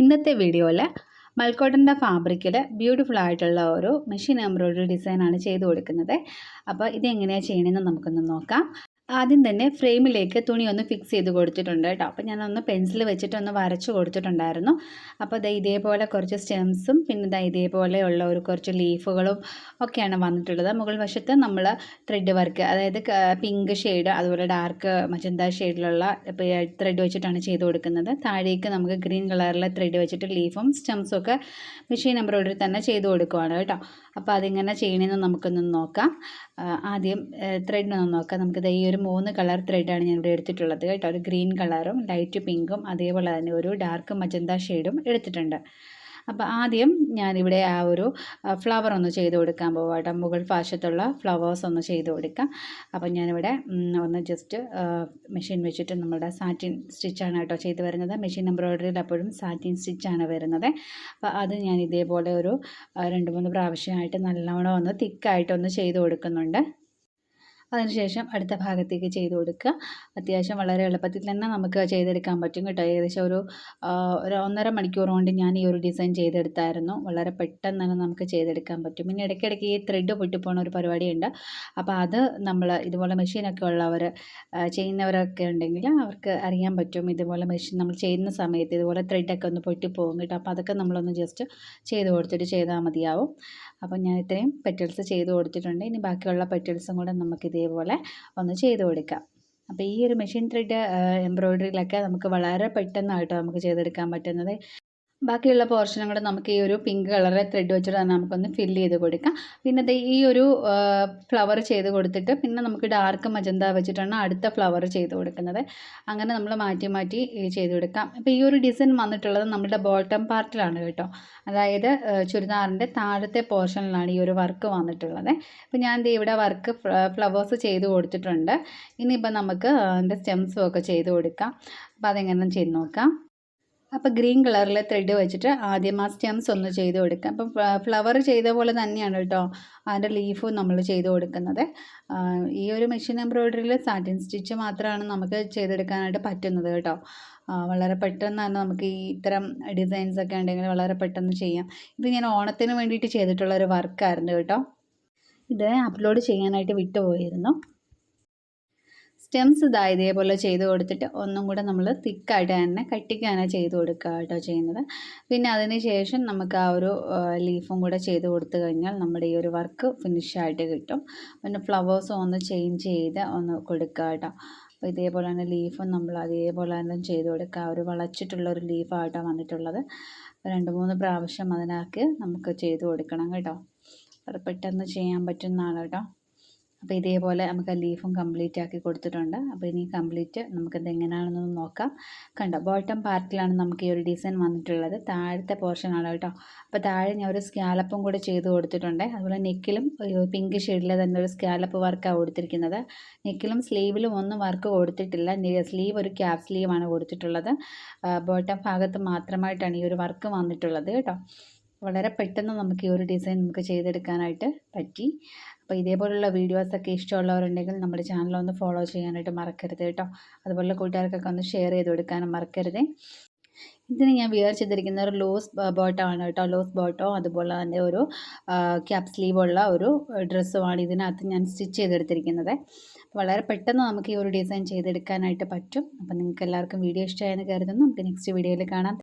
ഇന്നത്തെ വീഡിയോയിൽ മൽക്കോട്ടന്റെ ഫാബ്രിക്കിൽ ബ്യൂട്ടിഫുൾ ആയിട്ടുള്ള ഒരു മെഷീൻ എംബ്രോയ്ഡറി ഡിസൈനാണ് ചെയ്ത് കൊടുക്കുന്നത്. അപ്പോൾ ഇതെങ്ങനെയാണ് ചെയ്യണമെന്ന് നമുക്കൊന്ന് നോക്കാം. ആദ്യം തന്നെ ഫ്രെയിമിലേക്ക് തുണി ഒന്ന് ഫിക്സ് ചെയ്ത് കൊടുത്തിട്ടുണ്ട് കേട്ടോ. അപ്പോൾ ഞാനൊന്ന് പെൻസിൽ വെച്ചിട്ട് ഒന്ന് വരച്ച് കൊടുത്തിട്ടുണ്ടായിരുന്നു. അപ്പോൾ ഇതാ ഇതേപോലെ കുറച്ച് സ്റ്റെംസും പിന്നെ ഇതാ ഇതേപോലെയുള്ള ഒരു കുറച്ച് ലീഫുകളും ഒക്കെയാണ് വന്നിട്ടുള്ളത്. മുകൾ വശത്ത് നമ്മൾ ത്രെഡ് വർക്ക് അതായത് പിങ്ക് ഷെയ്ഡ് അതുപോലെ ഡാർക്ക് മജന്ത ഷെയ്ഡിലുള്ള ത്രെഡ് വെച്ചിട്ടാണ് ചെയ്ത് കൊടുക്കുന്നത്. താഴേക്ക് നമുക്ക് ഗ്രീൻ കളറിലെ ത്രെഡ് വെച്ചിട്ട് ലീഫും സ്റ്റെംസും ഒക്കെ മെഷീൻ എംബ്രോയിഡറി തന്നെ ചെയ്ത് കൊടുക്കുവാണ് കേട്ടോ. അപ്പോൾ അതിങ്ങനെ ചെയ്യണമെന്ന് നമുക്കൊന്ന് നോക്കാം. ആദ്യം ത്രെഡിനൊന്ന് നോക്കാം. നമുക്ക് ഈ ഒരു മൂന്ന് കളർ ത്രെഡാണ് ഞാൻ ഇവിടെ എടുത്തിട്ടുള്ളത് കേട്ടോ. ഒരു ഗ്രീൻ കളറും ലൈറ്റ് പിങ്കും അതേപോലെ തന്നെ ഒരു ഡാർക്ക് മജന്ത ഷെയ്ഡും എടുത്തിട്ടുണ്ട്. അപ്പോൾ ആദ്യം ഞാനിവിടെ ആ ഒരു ഫ്ലവർ ഒന്ന് ചെയ്ത് കൊടുക്കാൻ പോവാം കേട്ടോ. മുകൾ വശത്തുള്ള ഫ്ലവേഴ്സ് ഒന്ന് ചെയ്ത് കൊടുക്കാം. അപ്പോൾ ഞാനിവിടെ ഒന്ന് ജസ്റ്റ് മെഷീൻ വെച്ചിട്ട് നമ്മുടെ സാറ്റിൻ സ്റ്റിച്ചാണ് കേട്ടോ ചെയ്ത് വരുന്നത്. മെഷീൻ എംബ്രോയിഡറിയിൽ അപ്പോഴും സാറ്റിൻ സ്റ്റിച്ചാണ് വരുന്നത്. അപ്പോൾ അത് ഞാൻ ഇതേപോലെ ഒരു രണ്ട് മൂന്ന് പ്രാവശ്യമായിട്ട് നല്ലവണ്ണം ഒന്ന് തിക്കായിട്ടൊന്ന് ചെയ്ത് കൊടുക്കുന്നുണ്ട്. അതിനുശേഷം അടുത്ത ഭാഗത്തേക്ക് ചെയ്ത് കൊടുക്കുക. അത്യാവശ്യം വളരെ എളുപ്പത്തിൽ തന്നെ നമുക്ക് ചെയ്തെടുക്കാൻ പറ്റും കേട്ടോ. ഏകദേശം ഒരു ഒരു ഒന്നര മണിക്കൂർ കൊണ്ട് ഞാൻ ഈ ഒരു ഡിസൈൻ ചെയ്തെടുത്തായിരുന്നു. വളരെ പെട്ടെന്ന് തന്നെ നമുക്ക് ചെയ്തെടുക്കാൻ പറ്റും. പിന്നെ ഇടയ്ക്കിടയ്ക്ക് ഈ ത്രെഡ് പൊട്ടിപ്പോണ ഒരു പരിപാടിയുണ്ട്. അപ്പോൾ അത് നമ്മൾ ഇതുപോലെ മെഷീനൊക്കെ ഉള്ളവർ ചെയ്യുന്നവരൊക്കെ ഉണ്ടെങ്കിൽ അവർക്ക് അറിയാൻ പറ്റും. ഇതുപോലെ മെഷീൻ നമ്മൾ ചെയ്യുന്ന സമയത്ത് ഇതുപോലെ ത്രെഡൊക്കെ ഒന്ന് പൊട്ടിപ്പോകും കേട്ടോ. അപ്പോൾ അതൊക്കെ നമ്മളൊന്ന് ജസ്റ്റ് ചെയ്ത് കൊടുത്തിട്ട് ചെയ്താൽ മതിയാവും. അപ്പോൾ ഞാൻ ഇത്രയും പെറ്റൽസ് ചെയ്ത് കൊടുത്തിട്ടുണ്ട്. ഇനി ബാക്കിയുള്ള പെറ്റൽസും കൂടെ നമുക്ക് ഇതേപോലെ ഒന്ന് ചെയ്ത് കൊടുക്കാം. അപ്പോൾ ഈ ഒരു മെഷീൻ ത്രെഡ് എംബ്രോയ്ഡറിയിലൊക്കെ നമുക്ക് വളരെ പെട്ടെന്നായിട്ടോ നമുക്ക് ചെയ്തെടുക്കാൻ പറ്റുന്നത്. ബാക്കിയുള്ള പോർഷനും കൂടെ നമുക്ക് ഈ ഒരു പിങ്ക് കളറ് ത്രെഡ് വെച്ചിട്ട് നമുക്കൊന്ന് ഫില്ല് ചെയ്ത് കൊടുക്കാം. പിന്നെ ദേ ഈ ഒരു ഫ്ലവർ ചെയ്ത് കൊടുത്തിട്ട് പിന്നെ നമുക്ക് ഡാർക്ക് മജന്ത വെച്ചിട്ടാണ് അടുത്ത ഫ്ലവർ ചെയ്ത് കൊടുക്കുന്നത്. അങ്ങനെ നമ്മൾ മാറ്റി മാറ്റി ചെയ്ത് കൊടുക്കാം. അപ്പോൾ ഈ ഒരു ഡിസൈൻ വന്നിട്ടുള്ളത് നമ്മുടെ ബോട്ടം പാർട്ടിലാണ് കേട്ടോ. അതായത് ചുരിദാറിന്റെ താഴത്തെ പോർഷനിലാണ് ഈ ഒരു വർക്ക് വന്നിട്ടുള്ളത്. അപ്പോൾ ഞാൻ ഇവിടെ വർക്ക് ഫ്ലവേഴ്സ് ചെയ്ത് കൊടുത്തിട്ടുണ്ട്. ഇനിയിപ്പോൾ നമുക്ക് അതിന്റെ സ്റ്റെംസും ഒക്കെ ചെയ്ത് കൊടുക്കാം. അപ്പോൾ അതെങ്ങനെ ചെയ്ത് നോക്കാം. അപ്പോൾ ഗ്രീൻ കളറിലെ ത്രെഡ് വെച്ചിട്ട് ആദ്യം ആ സ്റ്റെംസ് ഒന്ന് ചെയ്ത് കൊടുക്കുക. അപ്പം ഫ്ലവർ ചെയ്ത പോലെ തന്നെയാണ് കേട്ടോ അതിന്റെ ലീഫും നമ്മൾ ചെയ്ത് കൊടുക്കുന്നത്. ഈ ഒരു മെഷീൻ എംബ്രോയ്ഡറിയിൽ സാറ്റിൻ സ്റ്റിച്ച് മാത്രമാണ് നമുക്ക് ചെയ്തെടുക്കാനായിട്ട് പറ്റുന്നത് കേട്ടോ. വളരെ പെട്ടെന്ന് തന്നെ നമുക്ക് ഈ ഇത്തരം ഡിസൈൻസ് ഒക്കെ ഉണ്ടെങ്കിൽ വളരെ പെട്ടെന്ന് ചെയ്യാം. ഇത് ഞാൻ ഓണത്തിന് വേണ്ടിയിട്ട് ചെയ്തിട്ടുള്ള ഒരു വർക്കായിരുന്നു കേട്ടോ. ഇത് അപ്ലോഡ് ചെയ്യാനായിട്ട് വിട്ടുപോയിരുന്നു. സ്റ്റെംസ് ഇതാ ഇതേപോലെ ചെയ്ത് കൊടുത്തിട്ട് ഒന്നും കൂടെ നമ്മൾ തിക്കായിട്ട് തന്നെ കട്ടിക്കാണ് ചെയ്ത് കൊടുക്കുക കേട്ടോ ചെയ്യുന്നത്. പിന്നെ അതിന് ശേഷം നമുക്ക് ആ ഒരു ലീഫും കൂടെ ചെയ്ത് കൊടുത്തു കഴിഞ്ഞാൽ നമ്മുടെ ഈ ഒരു വർക്ക് ഫിനിഷായിട്ട് കിട്ടും. പിന്നെ ഫ്ലവേഴ്സും ഒന്ന് ചേഞ്ച് ചെയ്ത് ഒന്ന് കൊടുക്കുക കേട്ടോ. അപ്പോൾ ഇതേപോലെ തന്നെ ലീഫും നമ്മൾ അതേപോലെ തന്നെ ചെയ്ത് കൊടുക്കുക. ഒരു വളച്ചിട്ടുള്ള ഒരു ലീഫായിട്ടാണ് വന്നിട്ടുള്ളത്. രണ്ട് മൂന്ന് പ്രാവശ്യം അതിനാക്കി നമുക്ക് ചെയ്ത് കൊടുക്കണം കേട്ടോ. പെട്ടെന്ന് ചെയ്യാൻ പറ്റുന്നതാണ് കേട്ടോ. അപ്പോൾ ഇതേപോലെ നമുക്ക് ലീഫും കംപ്ലീറ്റ് ആക്കി കൊടുത്തിട്ടുണ്ട്. അപ്പോൾ ഇനി കംപ്ലീറ്റ് നമുക്കത് എങ്ങനെയാണെന്നൊന്ന് നോക്കാം. കണ്ടോ ബോട്ടം പാർട്ടിലാണ് നമുക്ക് ഈ ഒരു ഡിസൈൻ വന്നിട്ടുള്ളത്. താഴത്തെ പോർഷനാണ് കേട്ടോ. അപ്പോൾ താഴെ ഞാൻ ഒരു സ്കാലപ്പും കൂടെ ചെയ്ത് കൊടുത്തിട്ടുണ്ട്. അതുപോലെ നെക്കിലും പിങ്ക് ഷെയ്ഡിൽ തന്നെ ഒരു സ്കാലപ്പ് വർക്കാണ് കൊടുത്തിരിക്കുന്നത്. നെക്കിലും സ്ലീവിലും ഒന്നും വർക്ക് കൊടുത്തിട്ടില്ല. സ്ലീവ് ഒരു ക്യാപ് സ്ലീവാണ് കൊടുത്തിട്ടുള്ളത്. ബോട്ടം ഭാഗത്ത് മാത്രമായിട്ടാണ് ഈ ഒരു വർക്ക് വന്നിട്ടുള്ളത് കേട്ടോ. വളരെ പെട്ടെന്ന് നമുക്ക് ഈ ഒരു ഡിസൈൻ നമുക്ക് ചെയ്തെടുക്കാനായിട്ട് പറ്റി. അപ്പോൾ ഇതേപോലുള്ള വീഡിയോസൊക്കെ ഇഷ്ടമുള്ളവരുണ്ടെങ്കിൽ നമ്മുടെ ചാനലൊന്ന് ഫോളോ ചെയ്യാനായിട്ട് മറക്കരുത് കേട്ടോ. അതുപോലെ കൂട്ടുകാർക്കൊക്കെ ഒന്ന് ഷെയർ ചെയ്ത് കൊടുക്കാനും മറക്കരുതേ. ഇതിന് ഞാൻ വിയർ ചെയ്തിരിക്കുന്ന ഒരു ലൂസ് ബോട്ടമാണ് കേട്ടോ. ലൂസ് ബോട്ടോ അതുപോലെ തന്നെ ഒരു ക്യാപ് സ്ലീവുള്ള ഒരു ഡ്രസ്സുമാണ് ഇതിനകത്ത് ഞാൻ സ്റ്റിച്ച് ചെയ്തെടുത്തിരിക്കുന്നത്. വളരെ പെട്ടെന്ന് നമുക്ക് ഈ ഒരു ഡിസൈൻ ചെയ്തെടുക്കാനായിട്ട് പറ്റും. അപ്പം നിങ്ങൾക്ക് എല്ലാവർക്കും വീഡിയോ ഇഷ്ടമായെന്ന് കരുതുന്നു. നമുക്ക് നെക്സ്റ്റ് വീഡിയോയിൽ കാണാം.